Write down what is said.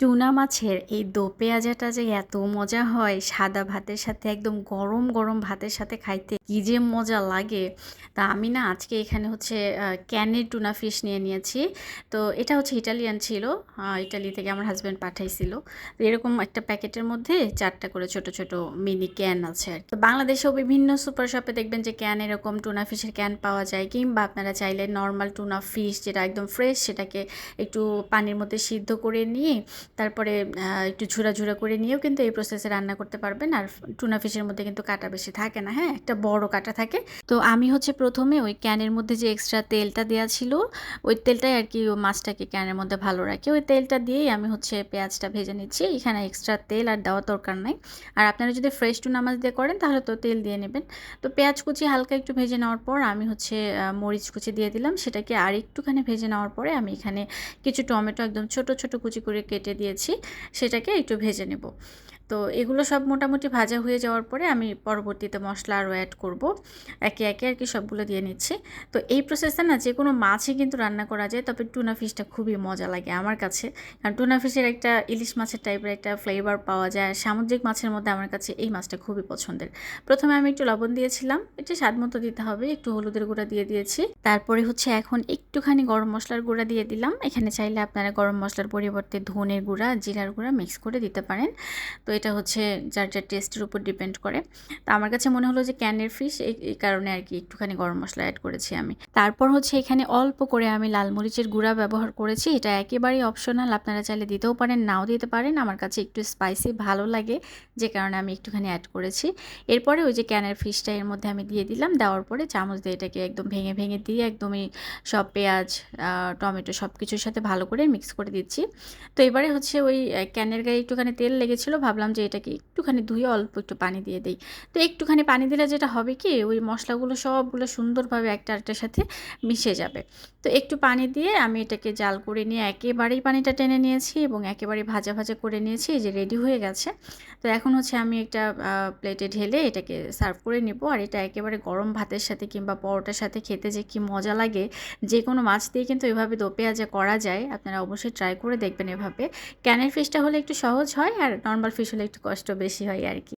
Tuna মাছের এই দো পেঁয়াজাটা যে এত মজা হয়, সাদা ভাতের সাথে একদম গরম গরম ভাতের সাথে খাইতে কি যে মজা লাগে। তা আমি না আজকে এখানে হচ্ছে ক্যানের টুনা ফিশ নিয়ে নিয়েছি। তো এটা হচ্ছে ইটালিয়ান ছিল ইটালি থেকে আমার হাজব্যান্ড পাঠাইছিল। তো এরকম একটা প্যাকেটের মধ্যে চারটা করে ছোট ছোট মিনি ক্যান আছে আর তো বাংলাদেশেও বিভিন্ন সুপার শপে দেখবেন যে ক্যান এরকম টুনা ফিশের ক্যান পাওয়া যায়, কিংবা আপনারা চাইলে নর্মাল টুনা ফিশ যেটা একদম ফ্রেশ সেটাকে একটু পানির মধ্যে সিদ্ধ করে নিয়ে তারপরে একটু ঝুরা ঝুরা করে নিয়েও কিন্তু এই প্রসেসে রান্না করতে পারবেন। আর টুনা ফিশের মধ্যে কিন্তু কাটা বেশি থাকে না হ্যাঁ? একটা বড় কাটা থাকে। তো আমি হচ্ছে প্রথমে ওই ক্যানের মধ্যে যে এক্সট্রা তেলটা দেওয়া ছিল, ওই তেলটাই আর কি মাছটাকে ক্যানের মধ্যে ভালো রাখে। ওই তেলটা দিয়েই আমি হচ্ছে পেঁয়াজটা ভেজে নিচ্ছি। এখানে এক্সট্রা তেল আর দেওয়া দরকার নাই। আর আপনারা যদি ফ্রেশ টুনা মাছ দিয়ে করেন, তাহলে তো তেল দিয়ে নেবেন। তো পেঁয়াজ কুচি হালকা একটু ভেজে নেওয়ার পর আমি হচ্ছে মরিচ কুচি দিয়ে দিলাম। সেটাকে আর একটুখানি ভেজে নেওয়ার পরে আমি এখানে কিছু টমেটো একদম ছোট ছোট কুচি করে কেটে দিয়েছি, সেটাকে একটু ভেজে নেব। তো এগুলো সব মোটামুটি ভাজা হয়ে যাওয়ার পরে আমি পরবর্তীতে মশলা আরও অ্যাড করব। একে একে আর কি সবগুলো দিয়ে নিচ্ছি। তো এই প্রসেসে না যে কোনো মাছই কিন্তু রান্না করা যায়, তবে টুনা ফিশটা খুবই মজা লাগে আমার কাছে। কারণ টুনা ফিশের একটা ইলিশ মাছের টাইপের একটা ফ্লেভার পাওয়া যায় সামুদ্রিক মাছের মধ্যে আমার কাছে এই মাছটা খুবই পছন্দের। প্রথমে আমি একটু লবণ দিয়েছিলাম। এটা স্বাদ মতো দিতে হবে, একটু হলুদের গুঁড়া দিয়ে দিয়েছি। তারপরে হচ্ছে এখন একটুখানি গরম মশলার গুঁড়া দিয়ে দিলাম। এখানে চাইলে আপনারা গরম মশলার পরিবর্তে ধনের গুঁড়া, জিরার গুঁড়া মিক্স করে দিতে পারেন। তো এটা হচ্ছে যার যার টেস্টের উপর ডিপেন্ড করে। তো আমার কাছে মনে হলো যে ক্যানের ফিশ এই কারণে আর কি একটুখানি গরম মশলা অ্যাড করেছি আমি। তারপর হচ্ছে এখানে অল্প করে আমি লাল মরিচের গুঁড়া ব্যবহার করেছি। এটা একেবারেই অপশনাল আপনারা চাইলে দিতেও পারেন, নাও দিতে পারেন। আমার কাছে একটু স্পাইসি ভালো লাগে, যে কারণে আমি একটুখানি অ্যাড করেছি। এরপরে ওই যে ক্যানের ফিশটা এর মধ্যে আমি দিয়ে দিলাম। দেওয়ার পরে চামচ দিয়ে এটাকে একদম ভেঙে ভেঙে দিয়ে একদমই সব পেঁয়াজ টমেটো সব কিছুর সাথে ভালো করে মিক্স করে দিচ্ছি। তো এবারে হচ্ছে ওই ক্যানের গায়ে একটুখানি তেল লেগেছিলো, ভাবলাম যে এটাকে একটুখানি ধুয়ে অল্প একটু পানি দিয়ে দিই। তো একটুখানি পানি দিলে যেটা হবে কি, ওই মশলাগুলো সবগুলো সুন্দরভাবে একটা আরেকটার সাথে মিশে যাবে। তো একটু পানি দিয়ে আমি এটাকে জাল করে নিয়ে একেবারেই পানিটা টেনে নিয়েছি এবং একেবারে ভাজা ভাজা করে নিয়েছি, এই যে রেডি হয়ে গেছে। তো এখন হচ্ছে আমি একটা প্লেটে ঢেলে এটাকে সার্ভ করে নেব। আর এটা একেবারে গরম ভাতের সাথে কিংবা পরোটার সাথে খেতে যে কি মজা লাগে, যে কোনো মাছ দিয়ে কিন্তু এভাবে দো পেঁয়াজা করা যায়। আপনারা অবশ্যই ট্রাই করে দেখবেন এভাবে। ক্যানের ফিশটা হলে একটু সহজ হয় আর নর্মাল ফিশ হলে একটু কষ্ট বেশি হয় আর কি।